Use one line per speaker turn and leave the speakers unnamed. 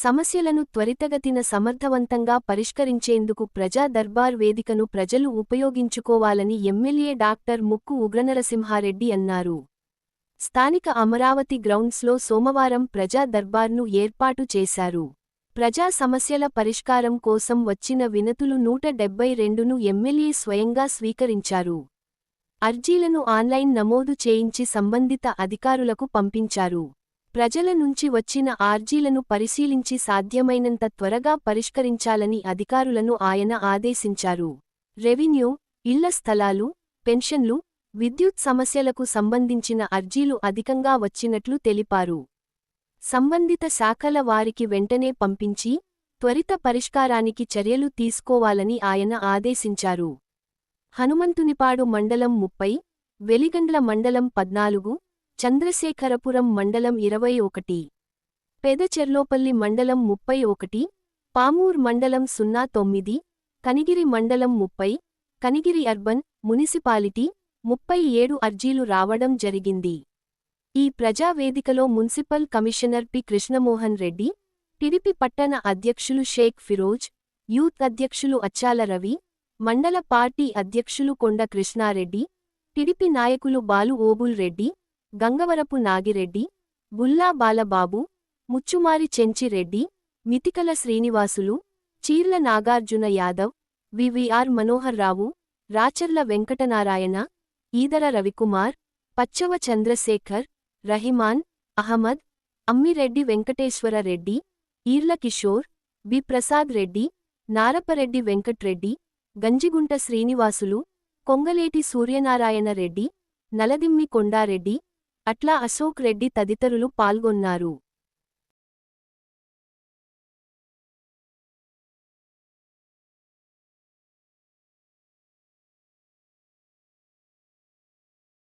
సమస్యలను త్వరితగతిన సమర్థవంతంగా పరిష్కరించేందుకు ప్రజా దర్బార్ వేదికను ప్రజలు ఉపయోగించుకోవాలని ఎమ్మెల్యే డాక్టర్ ముక్కు ఉగ్రనరసింహారెడ్డి అన్నారు. స్థానిక అమరావతి గ్రౌండ్స్లో సోమవారం ప్రజా దర్బార్ను ఏర్పాటు చేశారు. ప్రజా సమస్యల పరిష్కారం కోసం వచ్చిన వినతులు నూట డెబ్బై రెండును ఎమ్మెల్యే స్వయంగా స్వీకరించారు. అర్జీలను ఆన్లైన్ నమోదు చేయించి సంబంధిత అధికారులకు పంపించారు. ప్రజల నుంచి వచ్చిన ఆర్జీలను పరిశీలించి సాధ్యమైనంత త్వరగా పరిష్కరించాలని అధికారులను ఆయన ఆదేశించారు. రెవెన్యూ ఇళ్ళ స్థలాలు పెన్షన్లు విద్యుత్ సమస్యలకు సంబంధించిన అర్జీలు అధికంగా వచ్చినట్లు తెలిపారు. సంబంధిత శాఖల వారికి వెంటనే పంపించి త్వరిత పరిష్కారానికి చర్యలు తీసుకోవాలని ఆయన ఆదేశించారు. హనుమంతునిపాడు మండలం ముప్పై వెలిగండ్ల మండలం పద్నాలుగు చంద్రశేఖరపురం మండలం ఇరవై ఒకటి పెదచెర్లోపల్లి మండలం ముప్పై ఒకటి పామూర్ మండలం సున్నా తొమ్మిది కనిగిరి మండలం ముప్పై కనిగిరి అర్బన్ మునిసిపాలిటీ ముప్పై ఏడు అర్జీలు రావడం జరిగింది. ఈ ప్రజావేదికలో municipal commissioner P. Krishnamohan Reddy TDP పట్టణ అధ్యక్షులు షేక్ ఫిరోజ్ యూత్ అధ్యక్షులు అచ్చాల రవి మండల పార్టీ అధ్యక్షులు కొండ కృష్ణారెడ్డి టిడిపి నాయకులు బాలు ఓబుల్ రెడ్డి గంగవరపు నాగిరెడ్డి బుల్లా బాలబాబు ముచ్చుమారి చెంచిరెడ్డి మితికల శ్రీనివాసులు చీర్ల నాగార్జున యాదవ్ వివిఆర్ మనోహర్ రావు రాచర్ల వెంకటనారాయణ ఈదర రవికుమార్ పచ్చవ చంద్రశేఖర్ రహిమాన్ అహమద్ అమ్మిరెడ్డి వెంకటేశ్వర రెడ్డి ఈర్ల కిషోర్ బి ప్రసాద్ రెడ్డి నారపరెడ్డి వెంకట్రెడ్డి గంజిగుంట శ్రీనివాసులు కొంగలేటి సూర్యనారాయణ రెడ్డి నలదిమ్మి కొండారెడ్డి అట్లా అశోక్ రెడ్డి తదితరులు పాల్గొన్నారు.